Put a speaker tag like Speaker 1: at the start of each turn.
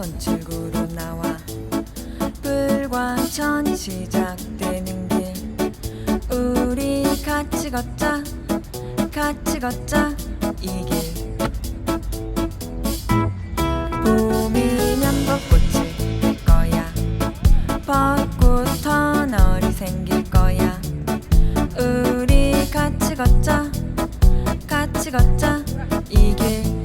Speaker 1: 한약 4번 출구로 나와 불과천이 시작되는 길. 우리 같이 걷자 같이 걷자 이 길. 봄이면 벚꽃이 필 거야. 벚꽃 터널이 생길 거야. 우리 같이 걷자 같이 걷자 이길.